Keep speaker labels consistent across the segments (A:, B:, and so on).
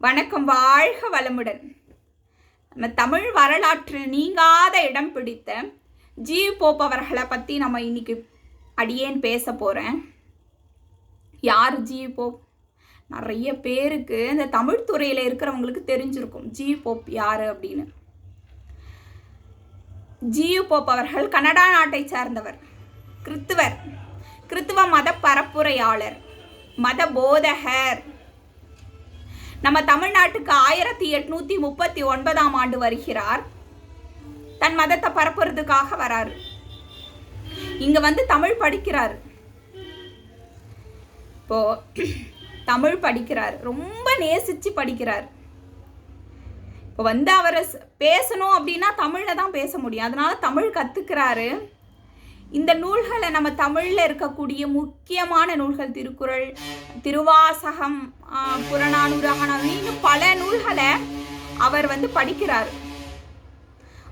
A: வணக்கம் வாழ்க வளமுடன். நம்ம தமிழ் வரலாற்றில் நீங்காத இடம் பிடித்த ஜி போப் அவர்களை பற்றி நம்ம இன்னைக்கு அடியேன் பேச போகிறேன் யார் ஜி போப்? நிறைய பேருக்கு இந்த தமிழ் துறையில் இருக்கிறவங்களுக்கு தெரிஞ்சிருக்கும். ஜி போப் யார் அப்படின்னு. ஜியு போப் அவர்கள் கனடா நாட்டை சார்ந்தவர் கிறித்துவர் கிறித்துவ மத பரப்புரையாளர் மத போதகர் நம்ம தமிழ்நாட்டுக்கு ஆயிரத்தி எட்நூத்தி முப்பத்தி ஒன்பதாம் ஆண்டு வருகிறார். தன் மதத்தை பரப்புறதுக்காக வராரு. இங்க வந்து தமிழ் படிக்கிறார். இப்போ தமிழ் படிக்கிறார். ரொம்ப நேசிச்சு படிக்கிறார். இப்போ வந்து அவரை பேசணும் அப்படின்னா தமிழில் தான் பேச முடியும். அதனால தமிழ் கற்றுக்கிறாரு இந்த நூல்களை நம்ம தமிழில் இருக்கக்கூடிய முக்கியமான நூல்கள் திருக்குறள் திருவாசகம் ஆ, இன்னும் பல நூல்களை அவர் வந்து படிக்கிறார்.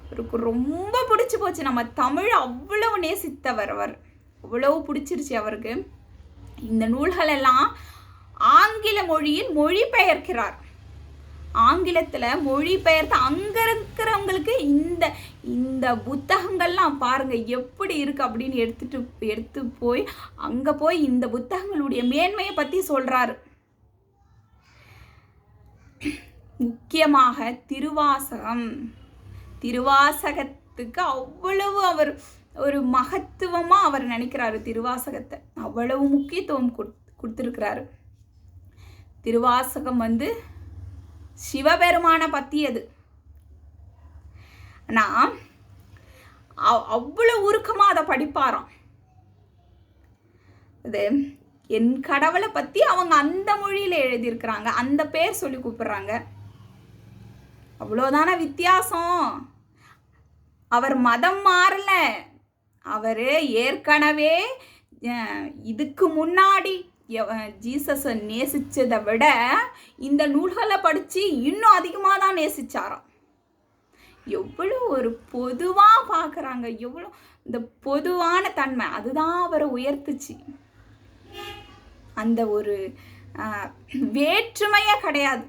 A: அவருக்கு ரொம்ப பிடிச்சி போச்சு. நம்ம தமிழ் அவ்வளவு நேசித்தவர் அவர். அவ்வளவு பிடிச்சிருச்சு அவருக்கு. இந்த நூல்களெல்லாம் ஆங்கில மொழியில் மொழிபெயர்க்கிறார். ஆங்கிலத்தில் மொழிபெயர்த்து அங்கே இருக்கிறவங்களுக்கு இந்த இந்த புத்தகங்கள்லாம் பாருங்கள் எப்படி இருக்குது அப்படின்னு எடுத்துட்டு எடுத்து போய் அங்கே போய் இந்த புத்தகங்களுடைய மேன்மையை பற்றி சொல்கிறாரு முக்கியமாக திருவாசகம். திருவாசகத்துக்கு அவ்வளவு அவர் ஒரு மகத்துவமாக அவர் நினைக்கிறாரு திருவாசகத்தை. அவ்வளவு முக்கியத்துவம் கொடுத்து கொடுத்திருக்கிறாரு. திருவாசகம் வந்து சிவபெருமானை பற்றி அது. நான் அவ்வளோ உருக்கமாக அதை படிப்பாராம். இது என் கடவுளை பற்றி அவங்க அந்த மொழியில் எழுதியிருக்கிறாங்க. அந்த பேர் சொல்லி கூப்பிடுறாங்க. அவ்வளோதான வித்தியாசம்? அவர் மதம் மாறல. அவர் ஏற்கனவே இதுக்கு முன்னாடி ஜீசஸை நேசித்ததை விட இந்த நூல்களை படித்து இன்னும் அதிகமாக தான் நேசித்தாராம் எவ்வளோ ஒரு பொதுவாக பார்க்குறாங்க எவ்வளோ இந்த பொதுவான தன்மை அதுதான் அவரை உயர்த்துச்சு. அந்த ஒரு வேற்றுமையே கிடையாது.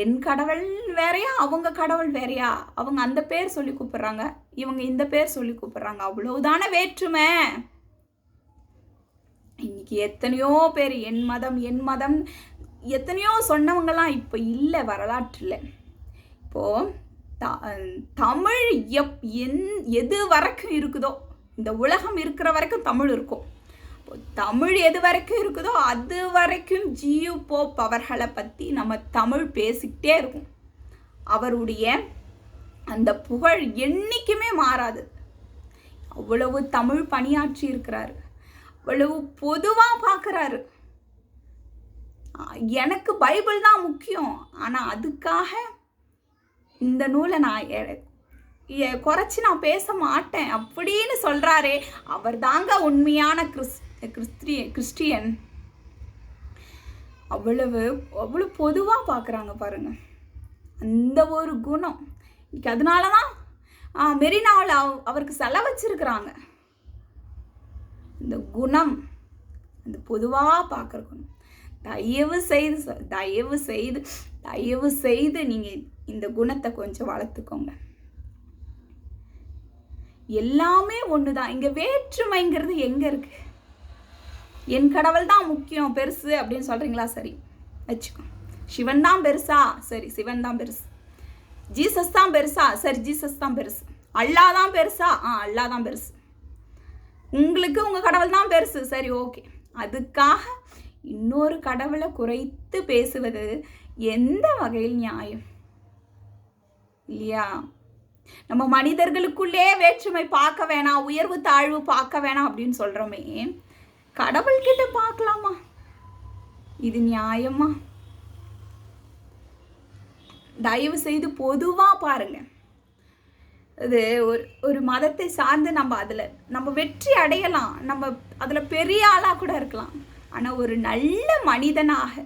A: என் கடவுள் வேறையா அவங்க கடவுள் வேறையா? அவங்க அந்த பேர் சொல்லி கூப்பிட்றாங்க இவங்க இந்த பேர் சொல்லி கூப்பிட்றாங்க. அவ்வளவுதான வேற்றுமை? இன்னைக்கு எத்தனையோ பேர் என் மதம் என் மதம் எத்தனையோ சொன்னவங்கலாம் இப்போ இல்லை வரலாற்றில் இப்போ த தமிழ் எப் என் எது வரைக்கும் இருக்குதோ இந்த உலகம் இருக்கிற வரைக்கும் தமிழ் இருக்கும். இப்போ தமிழ் எது வரைக்கும் இருக்குதோ அது வரைக்கும் ஜியு போப் அவர்களை பற்றி நம்ம தமிழ் பேசிக்கிட்டே இருக்கும். அவருடைய அந்த புகழ் என்றைக்குமே மாறாது. அவ்வளவு தமிழ் பணியாற்றி இருக்கிறாரு. அவ்வளவு பொதுவாக பார்க்குறாரு எனக்கு பைபிள் தான் முக்கியம். ஆனால் அதுக்காக இந்த நூலை நான் குறைச்சி நான் பேச மாட்டேன் அப்படின்னு சொல்கிறாரே அவர் தாங்க உண்மையான கிறிஸ் கிறிஸ்திய கிறிஸ்டியன். அவ்வளவு அவ்வளோ பொதுவாக பார்க்குறாங்க பாருங்கள் அந்த ஒரு குணம். இன்னைக்கு அதனால தான் மெரினாவில் அவ் அவருக்கு செலவச்சிருக்கிறாங்க. இந்த குணம் அந்த பொதுவாக பார்க்குற குணம். தயவு செய்து சொ- தயவு செய்து தயவு செய்து நீங்கள் இந்த குணத்தை கொஞ்சம் வளர்த்துக்கோங்க. எல்லாமே ஒன்று தான் இங்கே வேற்றுமைங்கிறது எங்கே இருக்கு? என் கடவுள் தான் முக்கியம் பெருசு அப்படின்னு சொல்கிறீங்களா சரி வச்சுக்கோ. சிவன் தான் பெருசா? சரி சிவன் தான் பெருசு. ஜீசஸ் தான் பெருசா? சரி ஜீசஸ் தான் பெருசு. அல்லா தான் பெருசா? ஆ அல்லா தான் பெருசு. உங்களுக்கு உங்கள் கடவுள் தான் பெருசு. சரி ஓகே அதுக்காக இன்னொரு கடவுளை குறைத்து பேசுவது எந்த வகையில் நியாயம்? இல்லையா? நம்ம மனிதர்களுக்குள்ளே வேற்றுமை பார்க்க வேணாம் உயர்வு தாழ்வு பார்க்க வேணாம் அப்படின்னு சொல்கிறோமே கடவுள்கிட்ட பார்க்கலாமா? இது நியாயமா? தயவு செய்து பொதுவாக பாருங்கள் இது ஒரு ஒரு மதத்தை சார்ந்து நம்ம அதில் நம்ம வெற்றி அடையலாம். நம்ம அதில் பெரிய ஆளாக கூட இருக்கலாம். ஆனால் ஒரு நல்ல மனிதனாக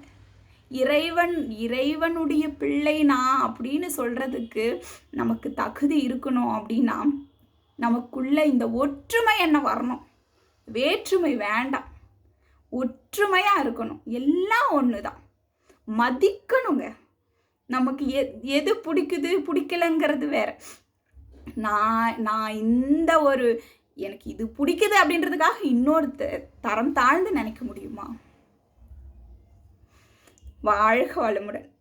A: இறைவன் இறைவனுடைய பிள்ளைனா அப்படின்னு சொல்கிறதுக்கு நமக்கு தகுதி இருக்கணும் அப்படின்னா நமக்குள்ள இந்த ஒற்றுமை என்ன வரணும்? வேற்றுமை வேண்டாம். ஒற்றுமையாக இருக்கணும். எல்லாம் ஒன்று தான் மதிக்கணுங்க. நமக்கு எ எது பிடிக்குது பிடிக்கலங்கிறது வேற. நான் நான் இந்த ஒரு எனக்கு இது பிடிக்குது அப்படின்றதுக்காக இன்னொரு தரம் தாழ்ந்து நினைக்க முடியுமா? வாழ்க வளமுடன்.